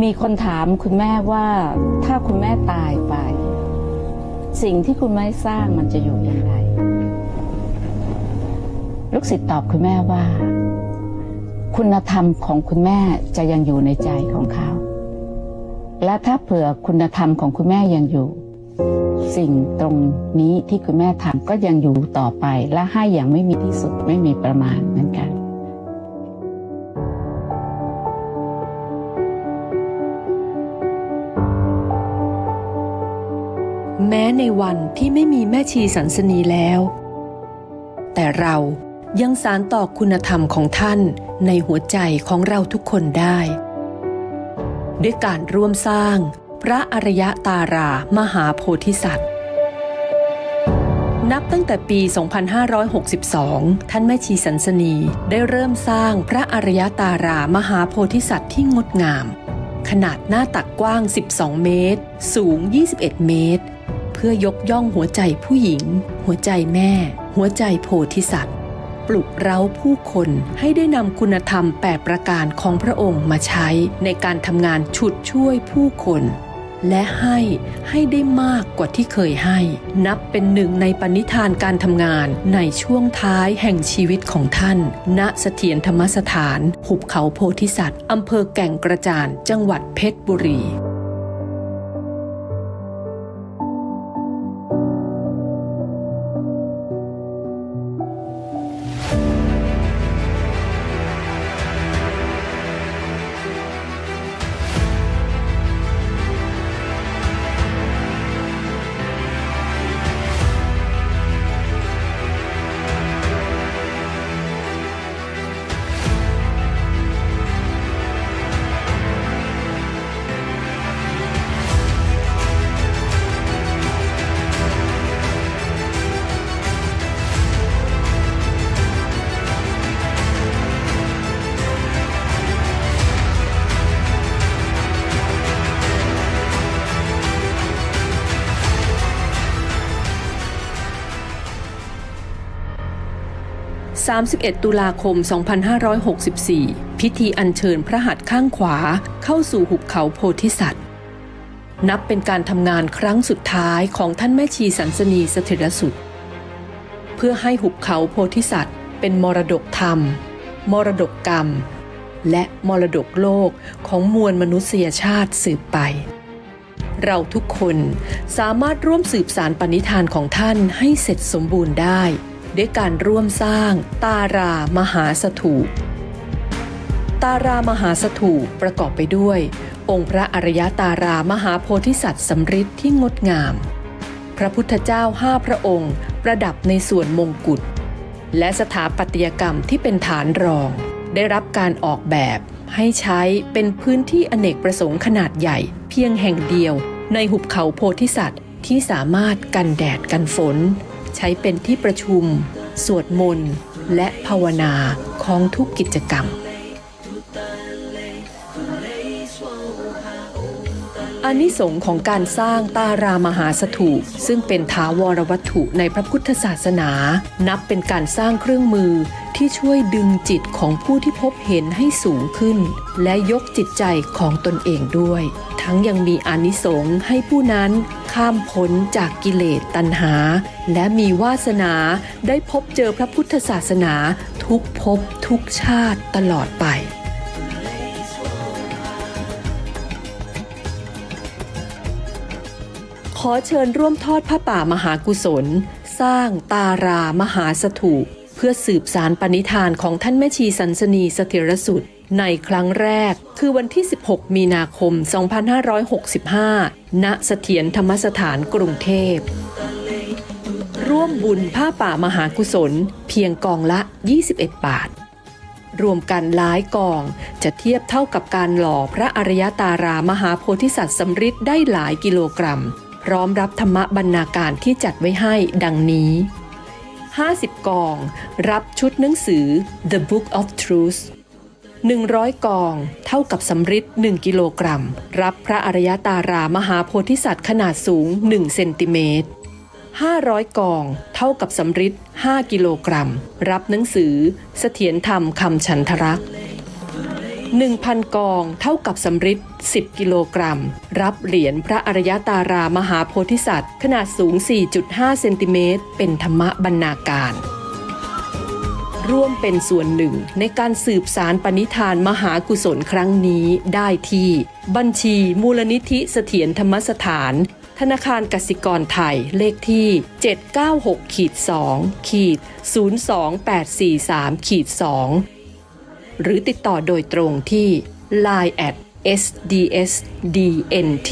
มีคนถามคุณแม่ว่าถ้าคุณแม่ตายไป สิ่งที่คุณแม่สร้างมันจะอยู่อย่างไร ลูกศิษย์ตอบคุณแม่ว่า คุณธรรมของคุณแม่จะยังอยู่ในใจของเขา และถ้าเผื่อคุณธรรมของคุณแม่ยังอยู่ สิ่งตรงนี้ที่คุณแม่ทำก็ยังอยู่ต่อไปและให้อย่างไม่มีที่สุดไม่มีประมาณเหมือนกัน แม้ในวันที่ไม่มีแม่ชีสันสนีแล้ว แต่เรายังสารต่อคุณธรรมของท่านในหัวใจของเราทุกคนได้ ด้วยการร่วมสร้างพระอรยตารามหาโพธิสัตว์ นับตั้งแต่ปี 2562 ท่านแม่ชีสันสนีได้เริ่มสร้างพระอรยตารามหาโพธิสัตว์ที่งดงาม ขนาดหน้าตักกว้าง 12 เมตร สูง 21 เมตร พื่อยกย่องหัวใจผู้หญิง หัวใจแม่ หัวใจโพธิสัตว์ ปลุกเร้าผู้คนให้ได้นำคุณธรรม8ประการของพระองค์มาใช้ในการทำงานฉุดช่วยผู้คน และให้ให้ได้มากกว่าที่เคยให้ นับเป็นหนึ่งในปณิธานการทำงานในช่วงท้ายแห่งชีวิตของท่าน ณเสถียรธรรมสถาน หุบเขาโพธิสัตว์อำเภอแก่งกระจานจังหวัดเพชรบุรี 31 ตุลาคม 2564 พิธีอัญเชิญพระหัตถ์ข้างขวาเข้าสู่หุบเขาโพธิสัตว์ นับเป็นการทำงานครั้งสุดท้ายของท่านแม่ชีสันสนีสถิรสุด เพื่อให้หุบเขาโพธิสัตว์ เป็นมรดกธรรม มรดกกรรม และมรดกโลกของมวลมนุษยชาติสืบไป เราทุกคนสามารถร่วมสืบสารปณิธานของท่านให้เสร็จสมบูรณ์ได้ ด้วยการร่วมสร้างตารามหาสถูป ตารามหาสถูปประกอบไปด้วย องค์พระอริยตารามหาโพธิสัตว์สำริดที่งดงาม พระพุทธเจ้าห้าพระองค์ ประดับในส่วนมงกุฎ และสถาปัตยกรรมที่เป็นฐานรอง ได้รับการออกแบบให้ใช้เป็นพื้นที่อเนกประสงค์ขนาดใหญ่เพียงแห่งเดียวในหุบเขาโพธิสัตว์ที่สามารถกันแดดกันฝน ใช้เป็นที่ประชุม สวดมนต์ และภาวนาของทุกกิจกรรม อานิสงส์ของการสร้างตารามหาสถูปซึ่งเป็นถาวรวัตถุในพระพุทธศาสนา นับเป็นการสร้างเครื่องมือที่ช่วยดึงจิตของผู้ที่พบเห็นให้สูงขึ้น และยกจิตใจของตนเองด้วย ทั้งยังมีอานิสงส์ให้ผู้นั้นข้ามพ้นจากกิเลสตัณหา และมีวาสนาได้พบเจอพระพุทธศาสนาทุกภพทุกชาติตลอดไป ขอเชิญร่วมทอดผ้าป่ามหากุศล สร้างตารามหาสถูปเพื่อสืบสารปณิธานของท่านแม่ชีสันสนีสถิรสุดในครั้งแรกคือวันที่ 16 มีนาคม 2565 ณ เสถียรธรรมสถานกรุงเทพ ร่วมบุญผ้าป่ามหากุศล เพียงกองละ 21 บาท รวมกันหลายกองจะเทียบเท่ากับการหล่อพระอริยตารามหาโพธิสัตว์สำริดได้หลายกิโลกรัม พร้อมรับธรรมบรรณาการที่จัดไว้ให้ดังนี้ 50 กอง รับชุดหนังสือ The Book of Truth 100 กอง เท่ากับสำริด1กิโลกรัม รับพระอริยตารามหาโพธิสัตว์ขนาดสูง 1 เซนติเมตร500 กอง เท่ากับสำริด5กิโลกรัม รับหนังสือ เสถียรธรรมคำฉันทรักษ์ 1,000 กอง เท่ากับสำริด10 กิโลกรัม รับเหรียญพระอรยตารามหาโพธิสัตว์ ขนาดสูง 4.5 เซนติเมตร เป็นธรรมบรรณาการร่วมเป็นส่วนหนึ่งในการสืบสารปณิธานมหากุศลครั้งนี้ได้ที่ บัญชีมูลนิธิเสถียรธรรมสถาน ธนาคารกสิกรไทยเลขที่ 796 หรือติดต่อโดยตรงที่ Line at sdsdnt